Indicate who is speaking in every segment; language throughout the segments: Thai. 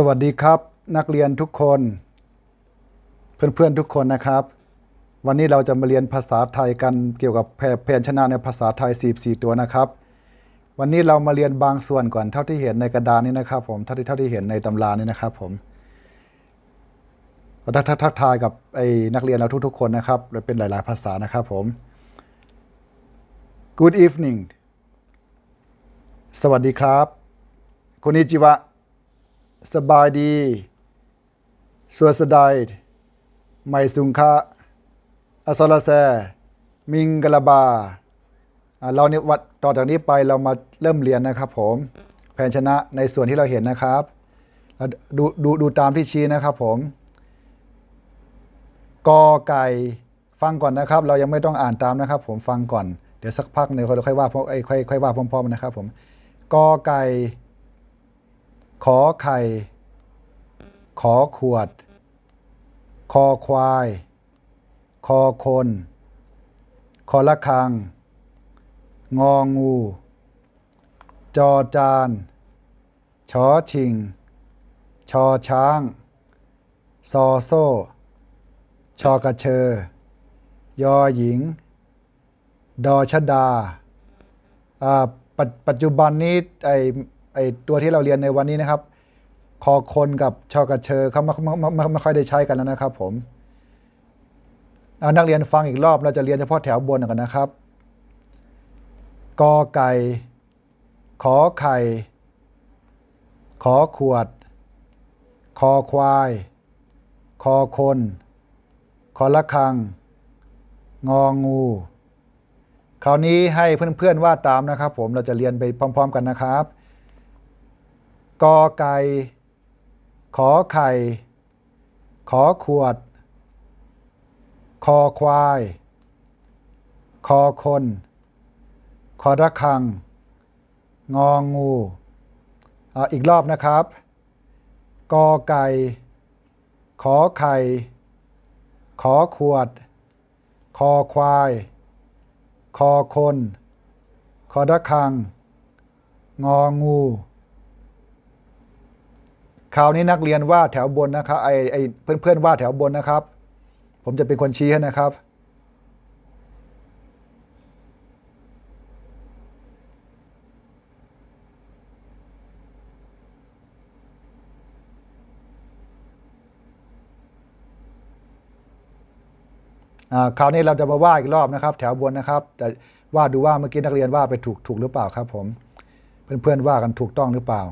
Speaker 1: สวัสดีครับ นักเรียนทุกคน เพื่อนๆทุกคนนะครับ วันนี้เราจะมาเรียนภาษาไทยกันเกี่ยวกับแพพยัญชนะในภาษาไทย 44 ตัวนะครับ วันนี้เรามาเรียนบางส่วนก่อนเท่าที่เห็นในกระดานนี้นะครับ ผมเท่าที่เท่าที่เห็นในตำรานี้นะครับ ผมทักทักทักทายกับไอ้นักเรียนเราทุกๆคนนะครับเป็นหลาย ๆ ภาษานะครับผม Good evening สวัสดีครับคุณนิจิวะ สบายดี สวสดายไมสุงคะอัสลาแซ มิงกะลาบาอ่าเราเนี่ยวัดต่อจากนี้ไปเรามาเริ่มเรียนนะครับผม แผนชนะในส่วนที่เราเห็นนะครับดูดูดูตามที่ชี้นะครับผมกอไก่ฟังก่อนนะครับ เรายังไม่ต้องอ่านตามนะครับ ผมฟังก่อนเดี๋ยวสักพักหนึ่งเราค่อยว่าพร้อมเอ้ยค่อยค่อยว่าพร้อมๆนะครับผมกอไก่ ขอไข่ ขอขวด คอควาย คอคน คอละคัง งองู จอจานชอชิง ชอช้าง ซอโซ่ ชอกระเชอ ยอหญิง ดอชดาอ่าปปัจจุบันนี้ไอ ไอตัวที่เราเรียนในวันนี้นะครับ คอคนกับชอกระเชอเขาไม่ไม่ไม่ไม่ค่อยได้ใช้กันแล้วนะครับ ผมเอานักเรียนฟังอีกรอบเราจะเรียนเฉพาะแถวบนกันนะครับกอไก่ ขอไข่ ขอขวด คอควาย คอคน คอละคัง งองู คราวนี้ให้เพื่อนๆวาดตามนะครับ ผมเราจะเรียนไปพร้อม ๆ กันนะครับ กอไก่ขอไข่ ขอขวด คอควาย คอคน คอระคัง งองูออีกรอบนะครับ กอไก่ ขอไข่ ขอขวด คอควาย คอคน คอระคัง งองู ราวนี้นักเรียนว่าดแถวบนนะครับไอไอเพื่อนเพื่อนๆว่าดแถวบนนะครับ ผมจะเป็นคนชี้ให้นะครับอ่าคราวนี้เราจะมาว่าอีกรอบนะครับ แถวบนนะครับ แต่ว่าดูว่าเมื่อกี้นักเรียนว่าไปถูกถูกหรือเปล่าครับ ผม เพื่อนๆว่ากันถูกต้องหรือเปล่า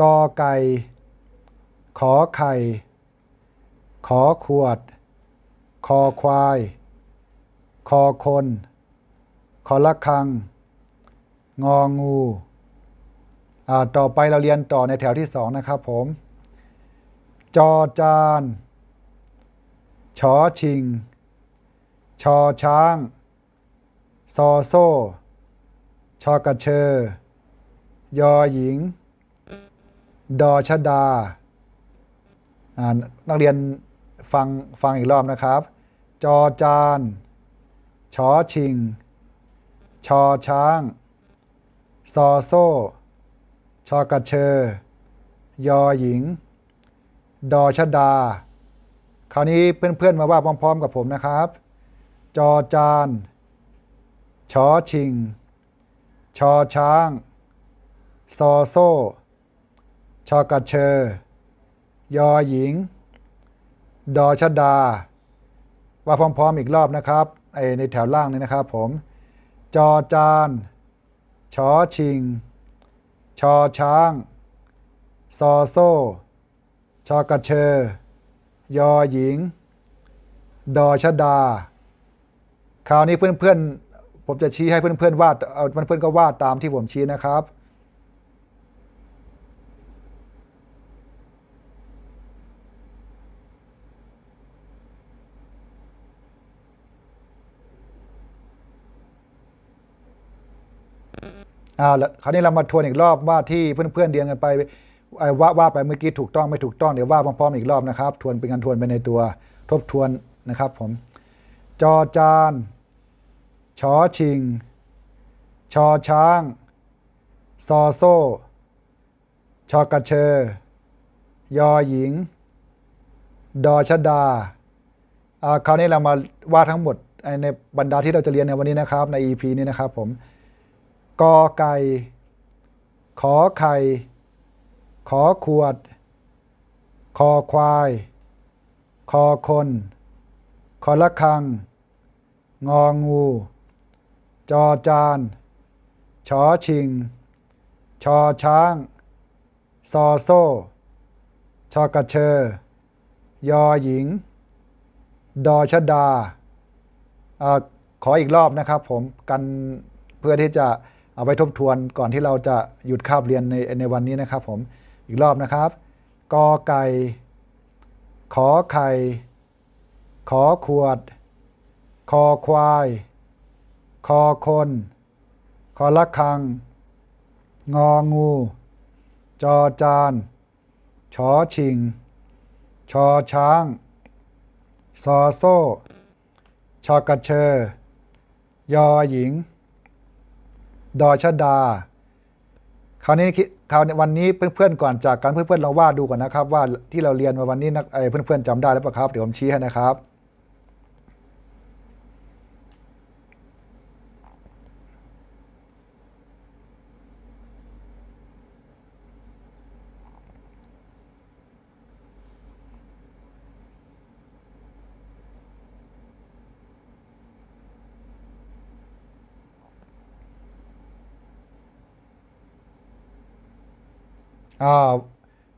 Speaker 1: กอไก่ ขอไข่ ขอขวด คอควาย คอคน คอละคัง งองูต่อไปเราเรียนต่อในแถวที่สองนะครับผม จอจานชอชิง ชอช้าง ซอโซ่ ชอกระเชอ ยอหญิง ดอชดา นักเรียนฟังฟังอีกรอบนะครับ จอจานชอชิง ชอช้าง ซอโซ่ ชอกระเชอยอหญิง ดอชดา คราวนี้เพื่อนๆมาว่าพร้อมๆกับผมนะครับ จอจานชอชิง ชอช้าง ซอโซ่ ชอกระเชอ ยอหญิง ดอชดา ว่าพร้อมๆอีกรอบนะครับไอในแถวล่างนี้นะครับผม จอจานชอชิง ชอช้าง ซอโซ่ ชอกระเชอยอหญิง ดอชดา คราวนี้เพื่อนๆผมจะชี้ให้เพื่อนๆวาดเอาเพื่อนๆก็วาดตามที่ผมชี้นะครับ อ่าแล้วคราวนี้เรามาทวนอีกรอบว่าที่เพื่อนๆเรียนกันไปไอ้ว่าว่าไปเมื่อกี้ถูกต้องไม่ถูกต้องเดี๋ยวว่าพร้อมๆอีกรอบนะครับ ทวนเป็นการทวนไปในตัวทบทวนนะครับผมจอจานชอชิง ชอช้าง ซอโซ่ ชอกระเชอยอหญิง ดอชดาอ่าคราวนี้เรามาว่าทั้งหมดในบรรดาที่เราจะเรียนในวันนี้นะครับใน EP นี้นะครับผม กอไก่ ขอไข่ ขอขวด คอควาย คอคน คอละคัง งองู จอจาน ชอชิง ชอช้าง ซอโซ่ ชอกระเชอยอหญิง ดอชดาอาขออีกรอบนะครับผมกันเพื่อที่จะ เอาไว้ทบทวนก่อนที่เราจะหยุดคาบเรียนในในวันนี้นะครับผมอีกรอบนะครับกอไก่ขอไข่ขอขวด คอควาย คอคน คอละคัง งองู จอจานชอชิง ชอช้าง ซอโซ่ ชอกระเชอ ยอหญิง ดอชดา คราวนี้คราวนี้วันนี้เพื่อนๆก่อนจากกันเพื่อนๆลองวาดดูก่อนนะครับ ว่าที่เราเรียนมาวันนี้นักเอ่อเพื่อนๆจำได้หรือเปล่าครับเดี๋ยวผมชี้ให้นะครับ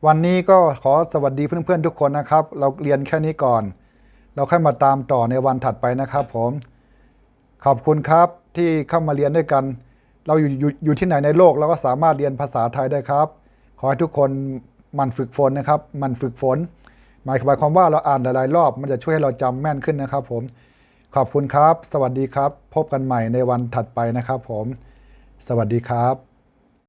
Speaker 1: วันนี้ก็ขอสวัสดีเพื่อนๆทุกคนนะครับ เราเรียนแค่นี้ก่อน เราค่อยมาตามต่อในวันถัดไปนะครับผม ขอบคุณครับที่เข้ามาเรียนด้วยกัน เราอยู่อยู่อยู่ที่ไหนในโลกเราก็สามารถเรียนภาษาไทยได้ครับ ขอให้ทุกคนมันฝึกฝนนะครับ มันฝึกฝน หมายความว่าเราอ่านหลายๆรอบ มันจะช่วยให้เราจำแม่นขึ้นนะครับ ผม ขอบคุณครับ สวัสดีครับ พบกันใหม่ในวันถัดไปนะครับ ผม สวัสดีครับ